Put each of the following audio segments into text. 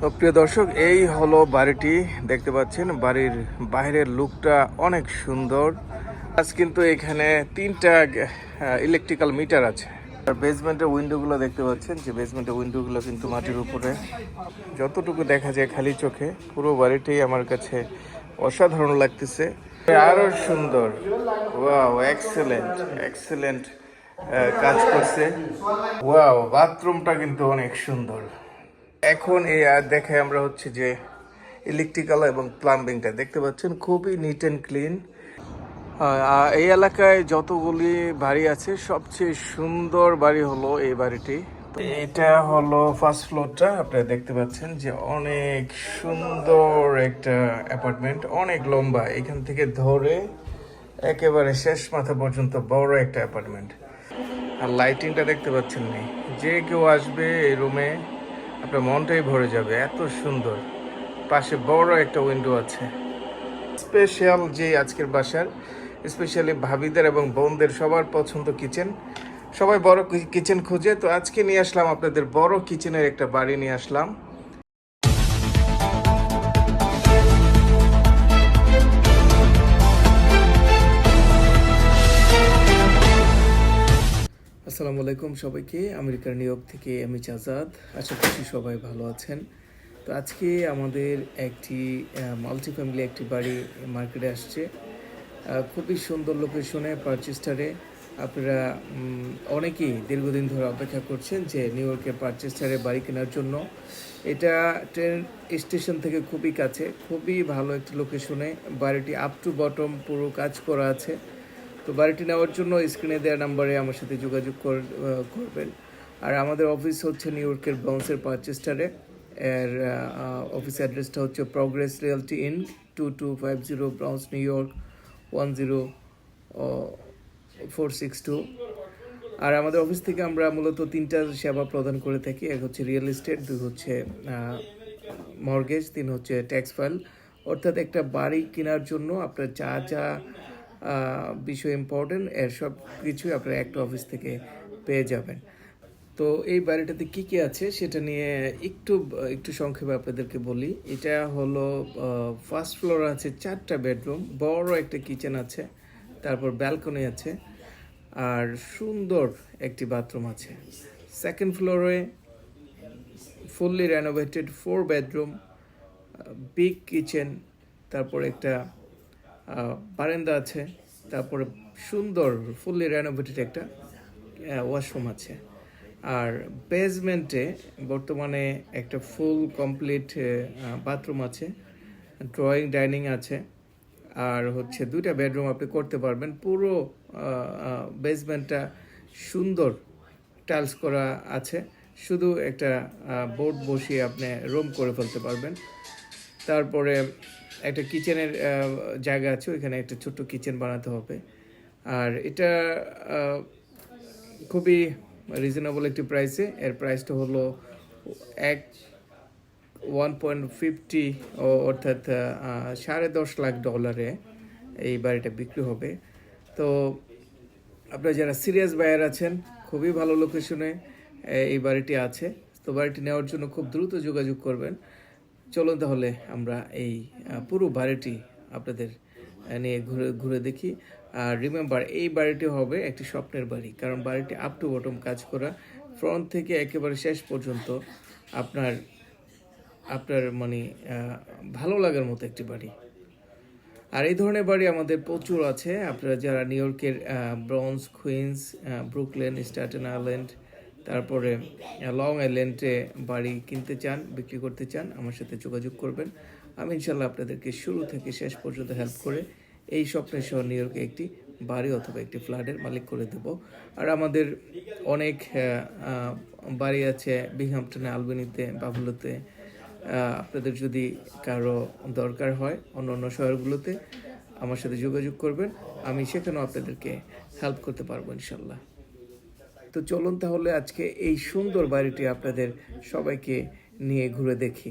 তো প্রিয় দর্শক, এই হলো বাড়িটি। দেখতে পাচ্ছেন, বাড়ির বাইরের লুকটা অনেক সুন্দর। আজ কিন্তু এখানে তিনটা ইলেকট্রিক্যাল মিটার আছে। আর বেসমেন্টের উইন্ডোগুলো দেখতে পাচ্ছেন, যে বেসমেন্টের উইন্ডোগুলো কিন্তু মাটির উপরে। যতটুকু দেখা যায় খালি চোখে, পুরো বাড়িটাই আমার কাছে অসাধারণ লাগতেছে। আরও সুন্দর। ওয়াও এক্সেলেন্ট এক্সেলেন্ট কাজ করছে। ওয়াও বাথরুমটা কিন্তু অনেক সুন্দর। এখন এই দেখায় আমরা হচ্ছে যে ইলেকট্রিক্যাল এবং প্লাম্বিংটা দেখতে পাচ্ছেন, খুবই নিট অ্যান্ড ক্লিন এই এলাকায় যতগুলি বাড়ি আছে, সবচেয়ে সুন্দর বাড়ি হলো এই বাড়িটি। এটা হলো ফার্স্ট ফ্লোরটা আপনারা দেখতে পাচ্ছেন যে অনেক সুন্দর একটা অ্যাপার্টমেন্ট অনেক লম্বা। এখান থেকে ধরে একেবারে শেষ মাথা পর্যন্ত বড় একটা অ্যাপার্টমেন্ট আর লাইটিংটা দেখতে পাচ্ছেন নি। যে কেউ আসবে এই রুমে আপনার মনটাই ভরে যাবে, এত সুন্দর। পাশে বড় একটা উইন্ডো আছে। স্পেশাল যে আজকের বাসার স্পেশালি ভাবিদের এবং বোনদের সবার পছন্দ কিচেন সবাই বড় কিচেন খুঁজে। তো আজকে নিয়ে আসলাম আপনাদের বড় কিচেনের একটা বাড়ি নিয়ে আসলাম। আসসালামু আলাইকুম সবাইকে। আমেরিকার ইয়র্ক থেকে আমি চাজাদ আশা করছি সবাই ভালো আছেন। তো আজকে আমাদের একটি মাল্টি ফ্যামিলি একটি বাড়ি মার্কেটে আসছে। খুবই সুন্দর লোকেশনে পারচেস্টারে। আপনারা অনেকেই দীর্ঘদিন ধরে অপেক্ষা করছেন যে নিউ ইয়র্কে পারচেস্টারে বাড়ি কেনার জন্য। এটা ট্রেন স্টেশন থেকে খুবই কাছে, খুবই ভালো একটি লোকেশনে বাড়িটি আপ টু বটম পুরো কাজ করা আছে। তো বাড়িটি নেওয়ার জন্য স্ক্রিনে দেওয়া নাম্বারে আমার সাথে যোগাযোগ কর- করবেন। আর আমাদের অফিস হচ্ছে নিউ ইয়র্কের বাউন্সের পারচেস্টারে এর অফিস অ্যাড্রেসটা হচ্ছে progress realty in two two five zero Bronx New York one zero four six two আর আমাদের অফিস থেকে আমরা মূলত তিনটা সেবা প্রদান করে থাকি। এক হচ্ছে রিয়েল এস্টেট দুই হচ্ছে মর্গেজ তিন হচ্ছে ট্যাক্স ফাইল অর্থাৎ একটা বাড়ি কেনার জন্য আপনার যা যা বিষয় ইম্পর্টেন্ট এর সব কিছুই আপনারা একটা অফিস থেকে পেয়ে যাবেন। তো এই বাড়িটাতে কি কি আছে সেটা নিয়ে একটু একটু সংক্ষেপে আপনাদেরকে বলি। এটা হলো ফার্স্ট ফ্লোর আছে চারটা বেডরুম বড় একটা কিচেন আছে, তারপর ব্যালকনি আছে, আর সুন্দর একটি বাথরুম আছে। সেকেন্ড ফ্লোরে fully renovated four bedroom big kitchen তারপর একটা বারান্দা আছে, তারপরে সুন্দর ফুললি রেনোভেটেড একটা ওয়াশরুম আছে। আর বেসমেন্টে বর্তমানে একটা ফুল কমপ্লিট বাথরুম আছে ড্রয়িং ডাইনিং আছে। আর হচ্ছে দুইটা বেডরুম আপনি করতে পারবেন, পুরো বেসমেন্টটা সুন্দর টাইলস করা আছে। শুধু একটা বোর্ড বসিয়ে আপনি রুম করে ফেলতে পারবেন। তারপরে একটা কিচেনের জায়গা আছে, ওইখানে একটা ছোট্ট কিচেন বানাতে হবে। আর এটা খুবই রিজনেবল একটি প্রাইসে এর প্রাইসটা হলো এক ওয়ান পয়েন্ট ফিফটি অর্থাৎ সাড়ে দশ লাখ ডলারে এই বাড়িটা বিক্রি হবে। তো আপনারা যারা সিরিয়াস বায়ার আছেন, খুবই ভালো লোকেশনে এই বাড়িটি আছে। তো বাড়িটি নেওয়ার জন্য খুব দ্রুত যোগাযোগ করবেন। চলুন তাহলে আমরা এই পুরো বাড়িটি আপনাদের নিয়ে ঘুরে ঘুরে দেখি। আর রিমেম্বার এই বাড়িটি হবে একটি স্বপ্নের বাড়ি, কারণ বাড়িটি আপ টু বটম কাজ করা ফ্রন্ট থেকে একেবারে শেষ পর্যন্ত আপনার আপনার মানে ভালো লাগার মতো একটি বাড়ি। আর এই ধরনের বাড়ি আমাদের প্রচুর আছে। আপনারা যারা নিউ ইয়র্কের Bronx Queens Brooklyn Staten Island তারপরে লং আইল্যান্ডে বাড়ি কিনতে চান, বিক্রি করতে চান, আমার সাথে যোগাযোগ করবেন। আমি ইনশাল্লাহ আপনাদেরকে শুরু থেকে শেষ পর্যন্ত হেল্প করে এই স্বপ্নের শহর নিউ ইয়র্কে একটি বাড়ি অথবা একটি ফ্ল্যাটের মালিক করে দেব। আর আমাদের অনেক বাড়ি আছে বিংহামটনে আলবেনিতে বাবুলোতে আপনাদের যদি কারও দরকার হয় অন্য অন্য শহরগুলোতে আমার সাথে যোগাযোগ করবেন। আমি সেখানেও আপনাদেরকে হেল্প করতে পারব ইনশাল্লাহ তো চলুন তাহলে আজকে এই সুন্দর বাড়িটি আপনাদের সবাইকে নিয়ে ঘুরে দেখি।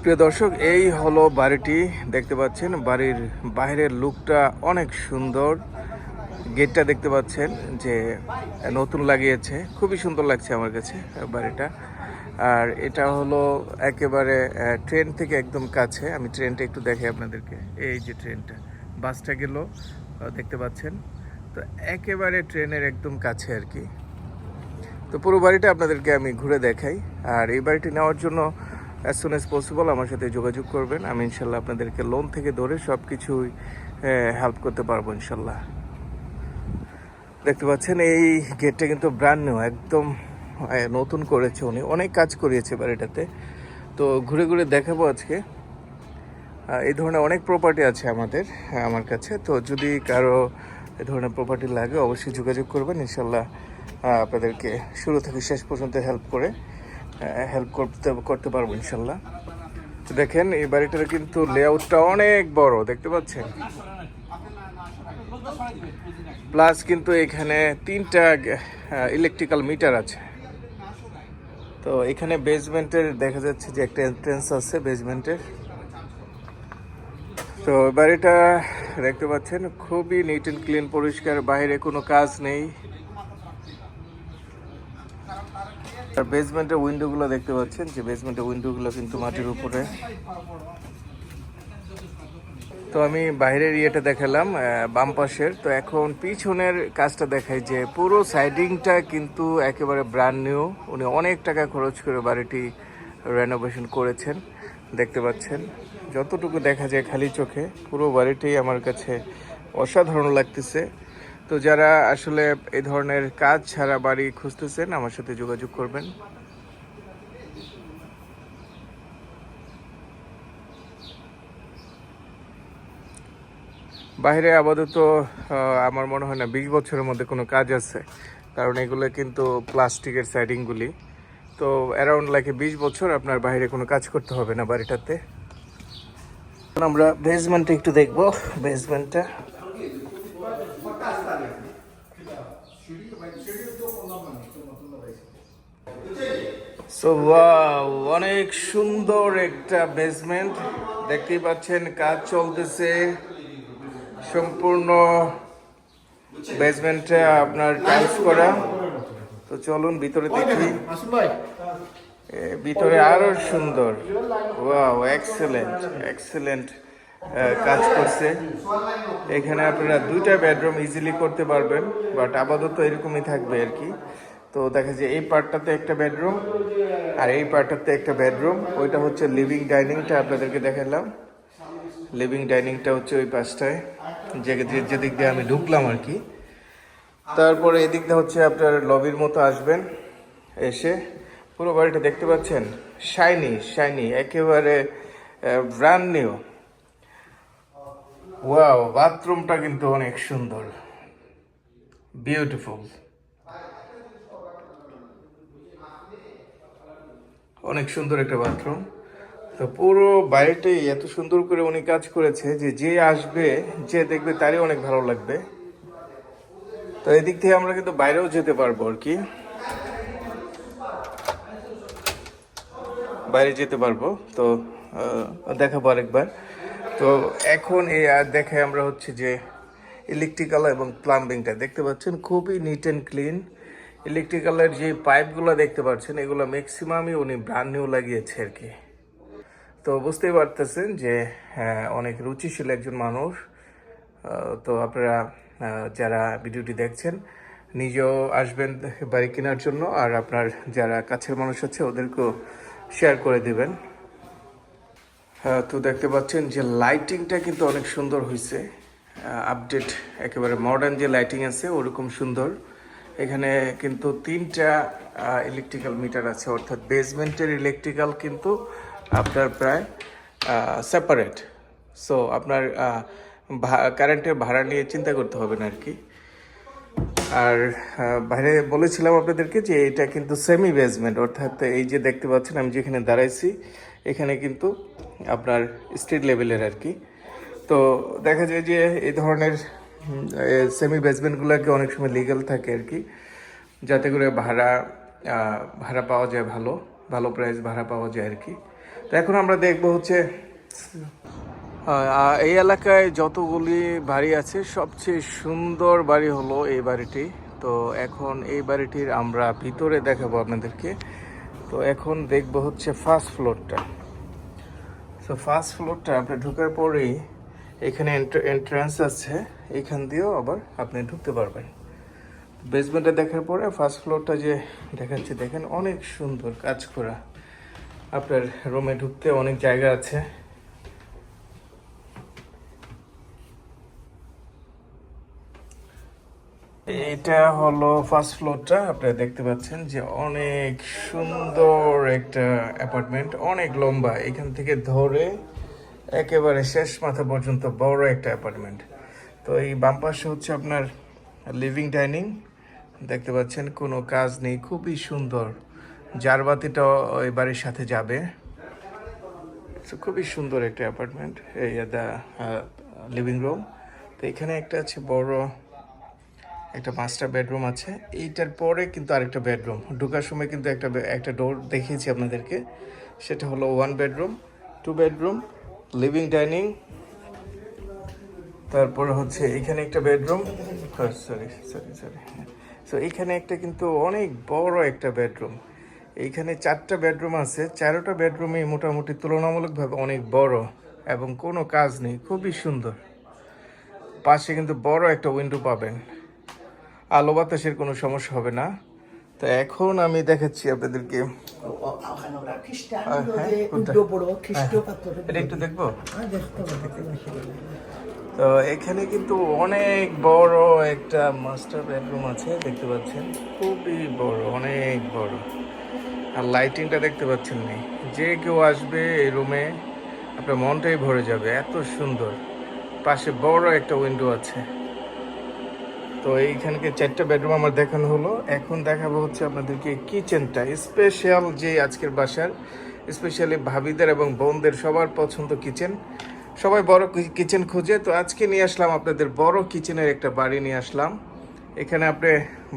প্রিয় দর্শক, এই হলো বাড়িটি। দেখতে পাচ্ছেন, বাড়ির বাইরের লুকটা অনেক সুন্দর। গেটটা দেখতে পাচ্ছেন যে নতুন লাগিয়েছে। খুবই সুন্দর লাগছে আমার কাছে বাড়িটা। আর এটা হলো একেবারে ট্রেন থেকে একদম কাছে। আমি ট্রেনটা একটু দেখাই আপনাদেরকে। এই যে ট্রেনটা, বাসটা গেল দেখতে পাচ্ছেন। একেবারে ট্রেনের একদম কাছে আর কি। তো পুরো বাড়িটা আপনাদেরকে আমি ঘুরে দেখাই। আর এই বাড়িটি নেওয়ার জন্য অ্যাজ সুন অ্যাজ পসিবল আমার সাথে যোগাযোগ করবেন। আমি ইনশাল্লাহ আপনাদেরকে লোন থেকে ধরে সব কিছুই হেল্প করতে পারব ইনশাল্লাহ। দেখতে পাচ্ছেন এই গেটটা কিন্তু ব্র্যান্ড নিউ একদম নতুন করেছে উনি। অনেক কাজ করিয়েছে বাড়িটাতে। তো ঘুরে ঘুরে দেখাবো আজকে। এই ধরনের অনেক প্রপার্টি আছে আমাদের, আমার কাছে। তো যদি কারও এই ধরনের প্রপার্টি লাগে, অবশ্যই যোগাযোগ করবেন ইনশাল্লাহ আপনাদেরকে শুরু থেকে শেষ পর্যন্ত হেল্প করে হেল্প করতে করতে পারব ইনশাল্লাহ তো দেখেন, এই বাড়িটার কিন্তু লেআউটটা অনেক বড়, দেখতে পাচ্ছেন? প্লাস কিন্তু এখানে তিনটা ইলেকট্রিক্যাল মিটার আছে। তো এখানে বেসমেন্টের দেখা যাচ্ছে যে একটা এন্ট্রেন্স আছে বেসমেন্টের তো বাড়িটা দেখতে পাচ্ছেন, খুবই নিট অ্যান্ড ক্লিন পরিষ্কার, বাইরে কোনো কাজ নেই। আর বেসমেন্টের উইন্ডোগুলো দেখতে পাচ্ছেন, যে বেসমেন্টের উইন্ডোগুলো কিন্তু মাটির উপরে। তো আমি বাইরের ইয়েটা দেখালাম বাম পাশের। তো এখন পিছনের কাজটা দেখাই যে পুরো সাইডিংটা কিন্তু একেবারে ব্র্যান্ড নিউ উনি অনেক টাকা খরচ করে বাড়িটি রেনোভেশন করেছেন, দেখতে পাচ্ছেন। যতটুকু দেখা যায় খালি চোখে, পুরো বাড়িটাই আমার কাছে অসাধারণ লাগতেছে। তো যারা আসলে এই ধরনের কাজ ছাড়া বাড়ি খুঁজতেছেন, আমার সাথে যোগাযোগ করবেন। বাইরে আপাতত আমার মনে হয় না বিশ বছরের মধ্যে কোনো কাজ আছে, কারণ এগুলো কিন্তু প্লাস্টিকের সাইডিংগুলি তো অ্যারাউন্ড লাগে বিশ বছর আপনার বাইরে কোনো কাজ করতে হবে না বাড়িটাতে। আমরা বেসমেন্টটা একটু দেখব। বেসমেন্টটা সো অনেক সুন্দর একটা বেসমেন্ট দেখতেই পাচ্ছেন, কাজ চলতেছে। সম্পূর্ণ বেসমেন্টে আপনার টাইলস করা। তো চলুন, ভিতরে দেখি। ভিতরে আরও সুন্দর। ওয়াও কাজ করছে। এখানে আপনারা দুইটা বেডরুম ইজিলি করতে পারবেন বাট আপাতত এরকমই থাকবে আর কি। তো দেখা যায় এই পার্টটাতে একটা বেডরুম, আর এই পার্টটাতে একটা বেডরুম। ওইটা হচ্ছে লিভিং ডাইনিংটা আপনাদেরকে দেখালাম। লিভিং ডাইনিংটা হচ্ছে ওই পাশটায়, যে- যেদিক দিয়ে আমি ঢুকলাম আর কি। তারপরে এদিকটা হচ্ছে আপনার লবির মতো আসবেন, এসে পুরো বাড়িটা দেখতে পাচ্ছেন? শাইনি শাইনি একেবারে ব্র্যান্ড নিউ ওয়াও বাথরুমটা কিন্তু অনেক সুন্দর। বিউটিফুল অনেক সুন্দর একটা বাথরুম তো পুরো বাড়িটাই এত সুন্দর করে উনি কাজ করেছে যে যে আসবে, যে দেখবে তারই অনেক ভালো লাগবে। তো এদিক থেকে আমরা কিন্তু বাইরেও যেতে পারব আর কি। বাইরে যেতে পারব, তো দেখাবো আরেকবার। তো এখন এই আর দেখে আমরা হচ্ছে যে ইলেকট্রিক্যাল এবং প্লাম্বিংটা দেখতে পাচ্ছেন, খুবই নিট অ্যান্ড ক্লিন ইলেকট্রিক্যালের যে পাইপগুলো দেখতে পাচ্ছেন, এগুলো ম্যাক্সিমামই উনি ব্রান্ড নিউ লাগিয়েছে আর কি। তো বুঝতেই পারতেছেন যে অনেক রুচিশীল একজন মানুষ। তো আপনারা যারা ভিডিওটি দেখছেন, নিজেও আসবেন বাড়ি কেনার জন্য। আর আপনার যারা কাছের মানুষ আছে, ওদেরকেও শেয়ার করে দেবেন। হ্যাঁ, তো দেখতে পাচ্ছেন যে লাইটিংটা কিন্তু অনেক সুন্দর হয়েছে আপডেট একেবারে মডার্ন যে লাইটিং আছে ওরকম সুন্দর। এখানে কিন্তু তিনটা ইলেকট্রিক্যাল মিটার আছে অর্থাৎ বেসমেন্টের ইলেকট্রিক্যাল কিন্তু আপনার প্রায় সেপারেট সো আপনার কারেন্টের ভাড়া নিয়ে চিন্তা করতে হবে না আর কি। আর বাইরে বলেছিলাম আপনাদেরকে যে এটা কিন্তু সেমি বেসমেন্ট অর্থাৎ এই যে দেখতে পাচ্ছেন আমি যেখানে দাঁড়াইছি, এখানে কিন্তু আপনার স্ট্রিট লেভেলের আর কি। তো দেখা যায় যে এই ধরনের সেমি বেসমেন্টগুলোকে অনেক সময় লিগাল থাকে আর কি, যাতে করে ভাড়া ভাড়া পাওয়া যায় ভালো ভালো প্রাইস ভাড়া পাওয়া যায় আর কি। তো এখন আমরা দেখব হচ্ছে এই এলাকায় যতগুলি বাড়ি আছে, সবচেয়ে সুন্দর বাড়ি হলো এই বাড়িটি। তো এখন এই বাড়িটির আমরা ভিতরে দেখাবো আপনাদেরকে। তো এখন দেখব হচ্ছে ফার্স্ট ফ্লোরটা তো ফার্স্ট ফ্লোরটা আপনি ঢোকার পরেই এখানে এন্ট্রান্স আছে। এখান দিয়েও আবার আপনি ঢুকতে পারবেন। বেসমেন্টটা দেখার পরে ফার্স্ট ফ্লোরটা যে দেখাচ্ছে, দেখেন অনেক সুন্দর কাজ করা। আপনার রুমে ঢুকতে অনেক জায়গা আছে। এটা হলো ফার্স্ট ফ্লোরটা আপনারা দেখতে পাচ্ছেন যে অনেক সুন্দর একটা অ্যাপার্টমেন্ট অনেক লম্বা। এখান থেকে ধরে একেবারে শেষ মাথা পর্যন্ত বড় একটা অ্যাপার্টমেন্ট তো এই বাম পাশে হচ্ছে আপনার লিভিং ডাইনিং দেখতে পাচ্ছেন কোনো কাজ নেই, খুবই সুন্দর। জারবাতিটাও ওই বাড়ির সাথে যাবে। খুবই সুন্দর একটা অ্যাপার্টমেন্ট এই দ্য লিভিং রুম তো এখানে একটা আছে বড় একটা মাস্টার বেডরুম আছে। এইটার পরে কিন্তু আরেকটা বেডরুম। ঢোকার সময় কিন্তু একটা একটা ডোর দেখিয়েছি আপনাদেরকে। সেটা হলো one bedroom two bedroom living dining তারপর হচ্ছে এখানে একটা bedroom. Sorry sorry sorry so এখানে একটা কিন্তু অনেক বড় একটা বেডরুম। এইখানে চারটা বেডরুম আছে। চারোটা বেডরুমই মোটামুটি তুলনামূলকভাবে অনেক বড় এবং কোনো কাজ নেই। খুবই সুন্দর। পাশে কিন্তু বড় একটা উইন্ডো পাবেন। আলো বাতাসের কোনো সমস্যা হবে না। তো এখন আমি দেখাচ্ছি আপনাদেরকে। হ্যাঁ, হ্যাঁ। তো এখানে কিন্তু অনেক বড় একটা মাস্টার বেডরুম আছে দেখতে পাচ্ছেন? খুবই বড় অনেক বড়। আর লাইটিংটা দেখতে পাচ্ছেন নি? যে কেউ আসবে এই রুমে আপনার মনটাই ভরে যাবে এত সুন্দর। পাশে বড় একটা উইন্ডো আছে। তো এইখানকে চারটা বেডরুম আমার দেখানো হলো। এখন দেখাবো হচ্ছে আপনাদেরকে কিচেনটা স্পেশাল যে আজকের বাসার স্পেশালি ভাবিদের এবং বোনদের সবার পছন্দ কিচেন সবাই বড় কিচেন খোঁজে। তো আজকে নিয়ে আসলাম আপনাদের বড় কিচেনের একটা বাড়ি নিয়ে আসলাম। এখানে আপনি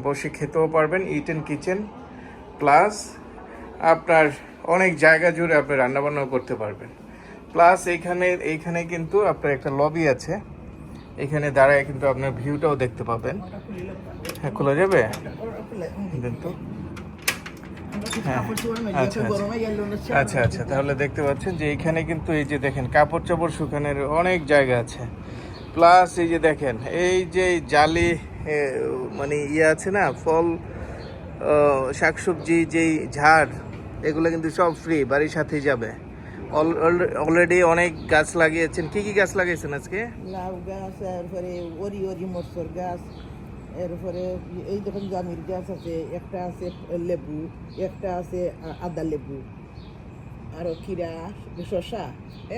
বসে খেতেও পারবেন ইটেন কিচেন প্লাস আপনার অনেক জায়গা জুড়ে আপনি রান্নাবান্নাও করতে পারবেন। প্লাস এইখানে এইখানে কিন্তু আপনার একটা লবি আছে। এখানে দাঁড়ায় কিন্তু আপনার ভিউটাও দেখতে পাবেন। হ্যাঁ খোলা যাবে? তো। হ্যাঁ, আচ্ছা, আচ্ছা। আচ্ছা আচ্ছা তাহলে দেখতে পাচ্ছেন যে এইখানে কিন্তু এই যে দেখেন কাপড় চাপড় শুকানোর অনেক জায়গা আছে। প্লাস এই যে দেখেন এই যে জালি মানে ইয়ে আছে না ফল শাকসবজি যেই ঝাড় এগুলো কিন্তু সব ফ্রি বাড়ির সাথেই যাবে। অলরেডি অনেক গাছ লাগিয়েছেন। কি কি গাছ লাগিয়েছেন আজকে? লাউ গাছ এরপরে ওরি ওরি মরসর গাছ এরপরে এই দেখুন জামির গাছ আছে একটা আছে লেবু একটা আছে আদা লেবু আরও কিরা শশা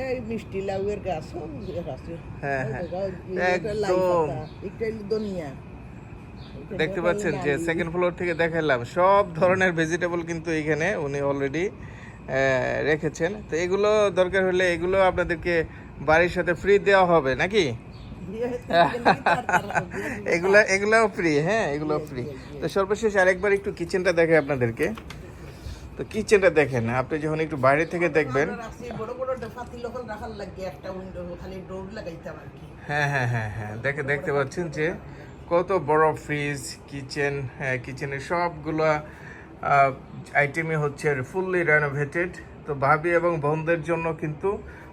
এই মিষ্টি লাউয়ের গাছ আছে। হ্যাঁ, হ্যাঁ। একটা একদম। ধনিয়া। দেখতে পাচ্ছেন যে সেকেন্ড ফ্লোর থেকে দেখালাম সব ধরনের ভেজিটেবল কিন্তু এখানে উনি অলরেডি রেখেছেন। তো এগুলো দরকার হলে এগুলো আপনাদেরকে বাড়ির সাথে ফ্রি দেওয়া হবে নাকি? এগুলা এগুলাও ফ্রি হ্যাঁ এগুলো ফ্রি তো সর্বশেষ আরেকবার একটু কিচেনটা দেখে আপনাদেরকে। তো কিচেনটা দেখেন আপনি যখন একটু বাইরে থেকে দেখবেন হ্যাঁ হ্যাঁ হ্যাঁ হ্যাঁ দেখে দেখতে পাচ্ছেন যে কত বড় ফ্রিজ কিচেন হ্যাঁ কিচেনের সবগুলো আইটেমই হচ্ছে ফুললি রেনোভেটেড তো ভাবি এবং বোনদের জন্য কিন্তু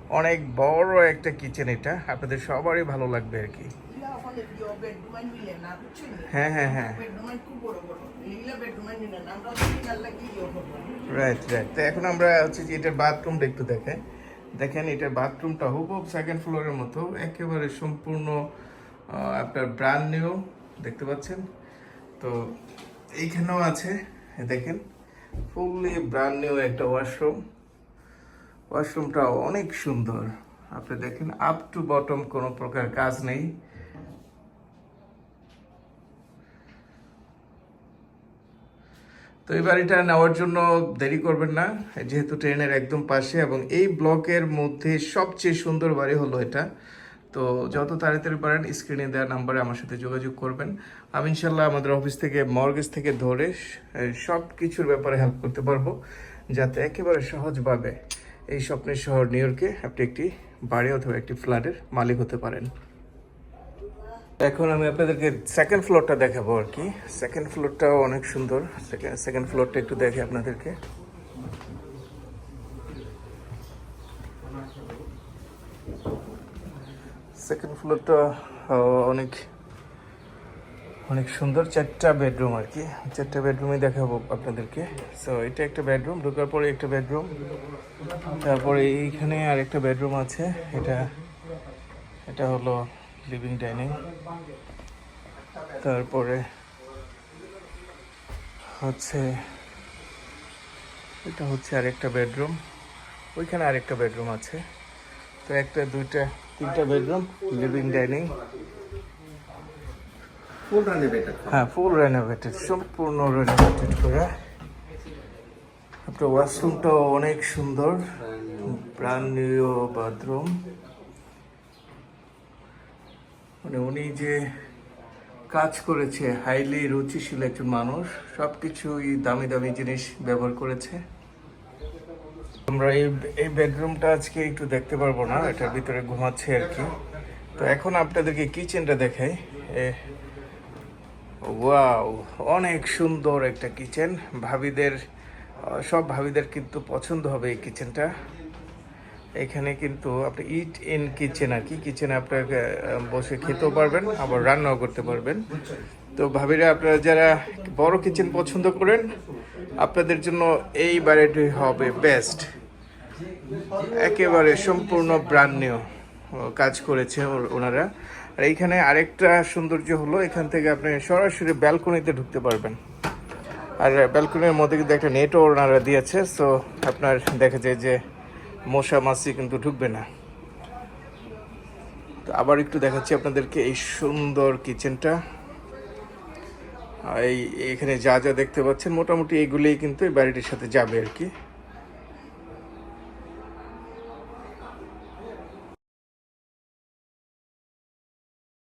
অনেক বড় একটা কিচেন এটা। আপনাদের সবারই ভালো লাগবে আর কি। হ্যাঁ হ্যাঁ হ্যাঁ। রাইট রাইট তো এখন আমরা হচ্ছে যে এটার বাথরুমটা একটু দেখাই দেখেন এটার বাথরুমটা হুবহুব সেকেন্ড ফ্লোরের মতো। একেবারে সম্পূর্ণ আপনার ব্র্যান্ড নিউ দেখতে পাচ্ছেন? তো এইখানেও আছে। দেখেন ফুললি ব্র্যান্ড নিউ একটা ওয়াশরুম ওয়াশরুমটাও অনেক সুন্দর। আপনি দেখেন আপ টু বটম কোনো প্রকার কাজ নেই। তো এই বাড়িটা নেওয়ার জন্য দেরি করবেন না, যেহেতু ট্রেনের একদম পাশে, এবং এই ব্লকের মধ্যে সবচেয়ে সুন্দর বাড়ি হলো এটা। তো যত তাড়াতাড়ি পারেন স্ক্রিনে দেওয়া নাম্বারে আমার সাথে যোগাযোগ করবেন। আমি ইনশাল্লাহ আমাদের অফিস থেকে মর্গেজ থেকে ধরে সব কিছুর ব্যাপারে হেল্প করতে পারব, যাতে একেবারে সহজভাবে এই স্বপ্নের শহর নিউ ইয়র্কে আপনি একটি বাড়ি অথবা একটি ফ্ল্যাটের মালিক হতে পারেন। এখন আমি আপনাদেরকে সেকেন্ড ফ্লোরটা দেখাবো আর কি। সেকেন্ড ফ্লোরটাও অনেক সুন্দর। সেকেন্ড ফ্লোরটা একটু দেখে আপনাদেরকে। সেকেন্ড ফ্লোরটা অনেক অনেক সুন্দর চারটা বেডরুম আর কি। চারটা বেডরুমে দেখাবো আপনাদেরকে। সো এটা একটা বেডরুম ঢোকার পরে একটা বেডরুম তারপরে এইখানে আর একটা বেডরুম আছে। এটা এটা হলো লিভিং ডাইনিং তারপরে হচ্ছে, এটা হচ্ছে আরেকটা বেডরুম ওইখানে আরেকটা বেডরুম আছে। তো একটা, দুইটা তিনটা bedroom living dining full renovated হ্যাঁ ফুল রেনোভেটেড সম্পূর্ণ রেনোভেটেড করে। আপনার ওয়াশরুমটাও অনেক সুন্দর ব্রান্ড নিউ বাথরুম মানে উনি যে কাজ করেছে হাইলি রুচিশীল একজন মানুষ সব কিছুই দামি দামি জিনিস ব্যবহার করেছে। আমরা এই এই বেডরুমটা আজকে একটু দেখতে পারব না, এটার ভিতরে ঘুমাচ্ছে আর কি। তো এখন আপনাদেরকে কিচেনটা দেখাই। ওয়াও অনেক সুন্দর একটা কিচেন ভাবিদের সব ভাবিদের কিন্তু পছন্দ হবে এই কিচেনটা এখানে কিন্তু আপনি ইট ইন কিচেন আর কি। কিচেনে আপনাকে বসে খেতেও পারবেন, আবার রান্নাও করতে পারবেন। তো ভাবিরা, আপনারা যারা বড় কিচেন পছন্দ করেন, আপনাদের জন্য এই বাড়িটি হবে বেস্ট একেবারে সম্পূর্ণ ব্রান্ড কাজ করেছে ওনারা। আর এইখানে আরেকটা সৌন্দর্য হলো, এখান থেকে আপনি সরাসরি ব্যালকনিতে ঢুকতে পারবেন। আর ব্যালকনির মধ্যে কিন্তু একটা নেটও ওনারা দিয়েছে সো আপনার দেখা যায় যে মশা মাছি কিন্তু ঢুকবে না। তো আবার একটু দেখাচ্ছি আপনাদেরকে এই সুন্দর কিচেনটা। এই এখানে যা যা দেখতে পাচ্ছেন, মোটামুটি এগুলোই কিন্তু এই বাড়িটির সাথে যাবে আর কি।